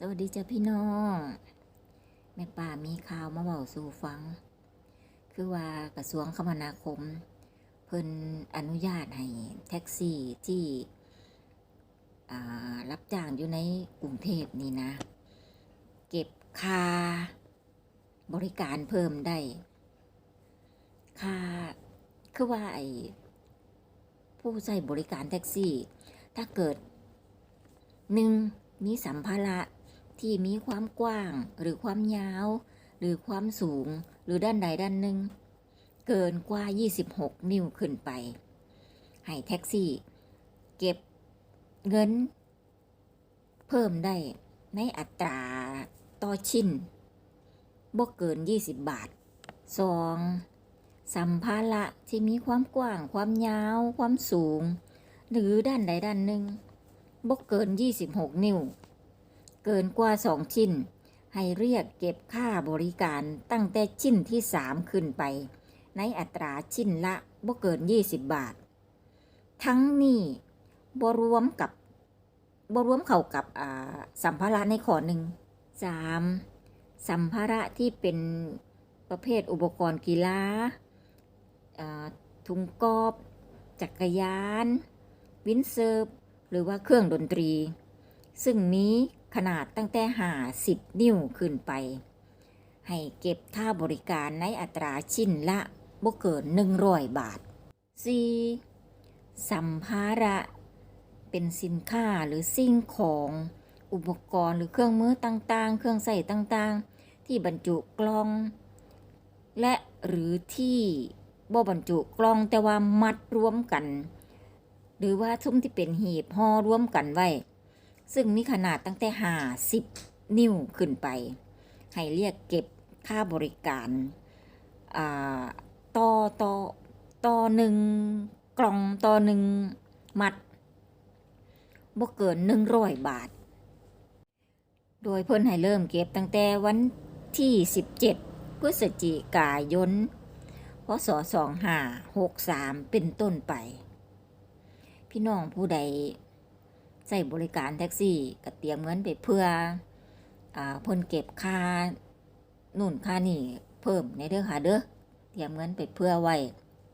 สวัสดีจ้าพี่น้อง แม่ป่ามีข่าวมาเบาสู่ฟัง คือว่ากระทรวงคมนาคม เพิ่นอนุญาตให้แท็กซี่ที่รับจ้างอยู่ในกรุงเทพนี่นะ เก็บค่าบริการเพิ่มได้ค่าคือว่าไอ้ผู้ใช้บริการแท็กซี่ ถ้าเกิดหนึ่งมีสัมภาระ ที่มีความกว้างหรือความยาว หรือความสูงหรือด้านใดด้านหนึ่ง เกินกว่า 26 นิ้วขึ้นไป ให้แท็กซี่ เก็บเงิน เพิ่มได้ในอัตราต่อชิ้นบ่เกิน 20 บาท 2. สัมภาระที่มีความกว้าง ความยาว ความสูง หรือด้านใดด้านหนึ่งบ่เกิน 26 นิ้ว เกินกว่า2ชิ้น ให้เรียกเก็บค่าบริการตั้งแต่ชิ้นที่3ขึ้นไป ในอัตราชิ้นละบ่เกิน 20 บาท ทั้งนี้บ่รวมกับบ่รวมเข้ากับอ่าสัมภาระในข้อหนึ่ง 3. สัมภาระที่เป็นประเภทอุปกรณ์กีฬาอ่าถุงกอบ จักรยาน วินเซิร์ฟหรือว่าเครื่องดนตรี ซึ่งมี ขนาดตั้งแต่หา10นิ้วขึ้นไป ให้เก็บค่าบริการในอัตราชิ้นละบ่เกิน100บาท 4. สัมภาระ เป็นสินค้าหรือสิ่งของอุปกรณ์หรือเครื่องมือต่างๆ เครื่องใส่ต่างๆ ที่บรรจุกล่อง และหรือที่บ่บรรจุกล่องแต่ว่ามัดรวมกัน หรือว่าซุ้มที่เป็นหีบห่อรวมกันไว้ ซึ่งมีขนาดตั้งแต่ห้าสิบนิ้วขึ้นไป ให้เรียกเก็บค่าบริการอ่าต่อต่อต่อหนึ่งกล่องต่อหนึ่งมัดบ่เกินหนึ่งร้อยบาท โดยเพิ่นให้เริ่มเก็บตั้งแต่วันที่ 17พฤศจิกายนพศ2563 เป็นต้นไป พี่น้องผู้ใด ใส่บริการแท็กซี่ก็เตรียมเงินไปเพื่ออาเพิ่นเก็บค่านู่นค่านี่เพิ่มในเด้อค่ะเด้อเตรียมเงินไปเพื่อไว้